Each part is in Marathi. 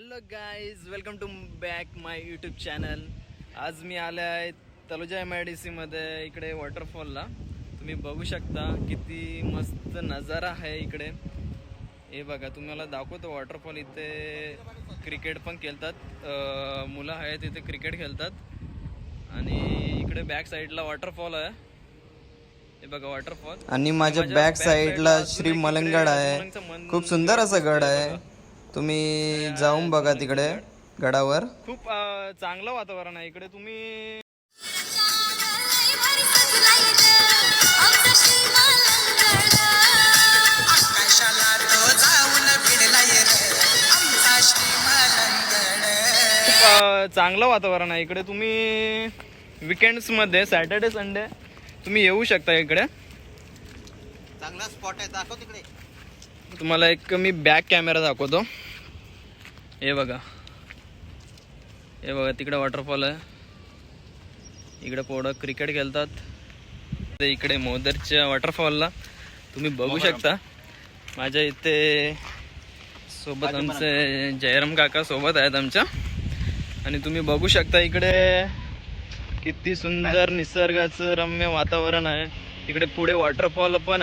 Hello guys welcome to back my YouTube channel आज मी आले आहे तलोजा एम आय डी सीमध्ये इकडे वॉटरफॉलला तुम्ही बघू शकता किती मस्त नजारा आहे इकडे. हे बघा तुम्हाला दाखवतो वॉटरफॉल इथे क्रिकेट पण खेळतात. मुलं आहेत इथे क्रिकेट खेळतात. आणि इकडे बॅक साईडला वॉटरफॉल आहे. हे बघा वॉटरफॉल आणि माझ्या बॅक साईडला श्री मलंगड आहे. खूप सुंदर असं गड आहे. तुम्ही जाऊन बघा तिकडे गडावर. खूप चांगलं वातावरण आहे इकडे. तुम्ही चांगलं वातावरण आहे इकडे. तुम्ही विकेंड्समध्ये सॅटर्डे संडे तुम्ही येऊ शकता इकडे. चांगला स्पॉट आहे. दाखव तिकडे. तुम्हाला एक मी बॅक कॅमेरा दाखवतो. हे बघा. हे बघा तिकडे वॉटरफॉल आहे. इकडे पोरं क्रिकेट खेळतात. इकडे मोदरच्या वॉटरफॉलला तुम्ही बघू शकता. माझ्या इथे सोबत आमचे जयराम काका सोबत आहेत आमच्या. आणि तुम्ही बघू शकता इकडे किती सुंदर निसर्गाचं रम्य वातावरण आहे. इकडे पुढे वॉटरफॉल पण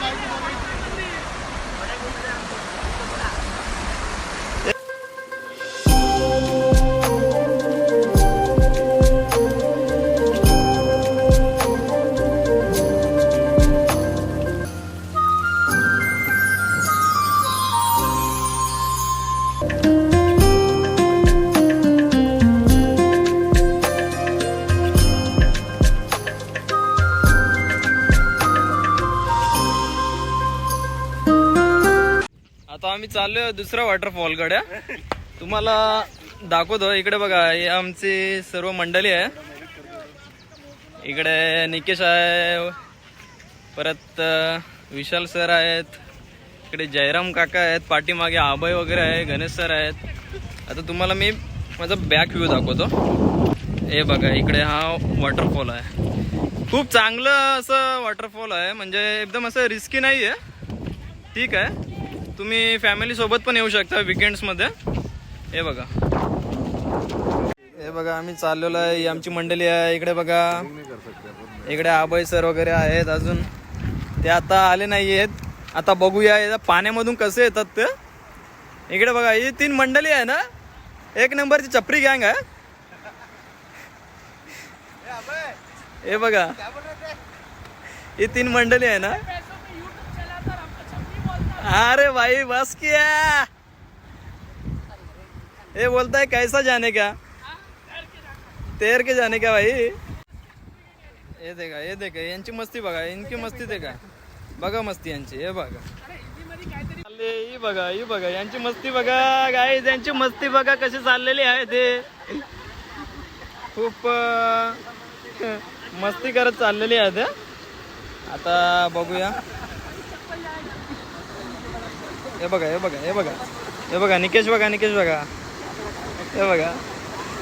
चाललोय दुसऱ्या वॉटरफॉलकडे. तुम्हाला दाखवतो. इकडे बघा हे आमची सर्व मंडळी आहे. इकडे निकेश आहे परत विशाल सर आहेत. इकडे जयराम काका आहेत पाठीमागे आभय वगैरे आहे गणेश सर आहेत. आता तुम्हाला मी माझा बॅक व्ह्यू दाखवतो. हे बघा इकडे हा वॉटरफॉल आहे. खूप चांगलं असं वॉटरफॉल आहे. म्हणजे एकदम असं रिस्की नाही आहे ठीक आहे. तुम्ही फॅमिली सोबत पण येऊ शकता विकेंड्समध्ये हे बघा. हे बघा आम्ही चाललेलो आहे. ही आमची मंडळी आहे. इकडे बघा. इकडे आबय सर वगैरे आहेत अजून. ते आता आले नाही आहेत आता बघूया. पाण्यामधून कसे येतात ते. इकडे बघा ही तीन मंडळी आहे ना? एक नंबरची चपरी गँग आहे. हे बघा. ही तीन मंडळी आहे ना? अरे भाई बस किया। ये बोलता है कैसा जाने का? तैर के जाने का भाई। हे देखा हे देखा यांची मस्ती बघा इनकी मस्ती देखा। बघा मस्ती यांची हे बघा। चालले, ही बघा ही बघा यांची मस्ती बघा. गाई यांची मस्ती बघा कशी चाललेली आहे ते. खूप मस्ती करत चाललेली आहे ते. आता बघूया. हे बघा हे बघा हे बघा. हे बघा निकेश बघा निकेश बघा. हे बघा.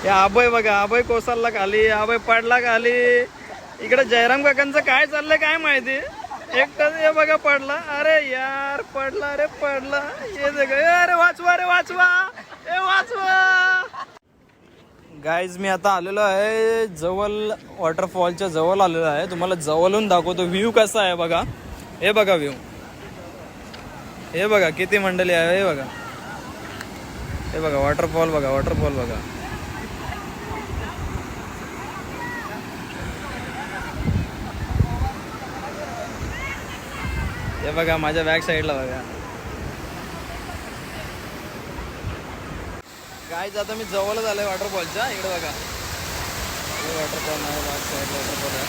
हे आबय बघा आबय कोसलला खाली आबय पडला खाली. इकडे जयराम काकांचं काय चाललंय काय माहिती? एकटाच हे बघा पडला. अरे यार पडला अरे पडला. हे देखा अरे वाचवा रे वाचवा. ए वाचवा. गाईज मी आता आलेलो आहे जवळ वॉटरफॉलच्या जवळ आलेलो आहे. तुम्हाला जवळून दाखवतो. व्ह्यू कसा आहे बघा. हे बघा व्ह्यू हे बघा किती मंडळी आहे हे बघा. हे बघा वॉटरफॉल बघा वॉटरफॉल बघा. हे बघा माझ्या बॅक साईडला बघा. काय आता मी जवळच आलोय वॉटरफॉलच्या इकडे बघा. वॉटरफॉल आहे बॅक साईडला वॉटरफॉल आहे.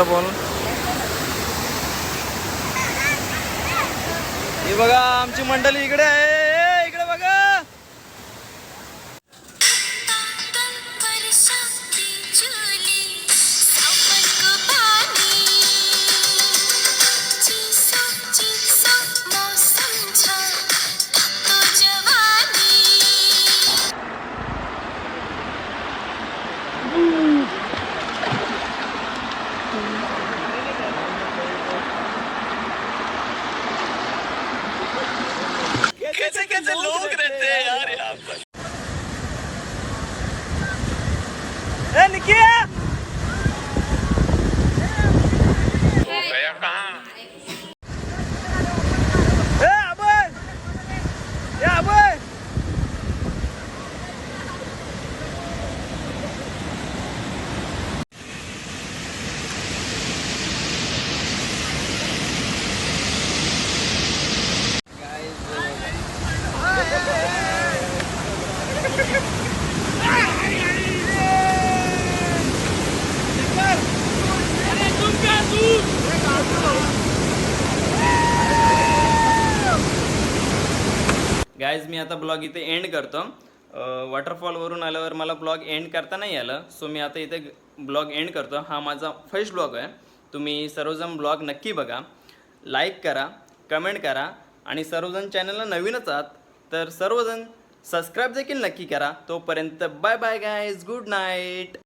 वॉटरफॉल. हे बघा आमची मंडळी इकडे आहे. गायज मी आता ब्लॉग इथे एंड करतो. वॉटरफॉलवरून आल्यावर मला ब्लॉग एंड करता नाही आलं. सो मी आता इथे ब्लॉग एंड करतो. हा माझा फर्स्ट ब्लॉग आहे. तुम्ही सर्वजण ब्लॉग नक्की बघा. लाईक करा कमेंट करा आणि सर्वजण चॅनलला नवीनच आहात तर सर्वजण सबस्क्राईब देखील नक्की करा. तोपर्यंत bye bye guys good night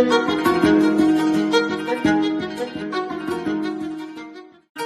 Thank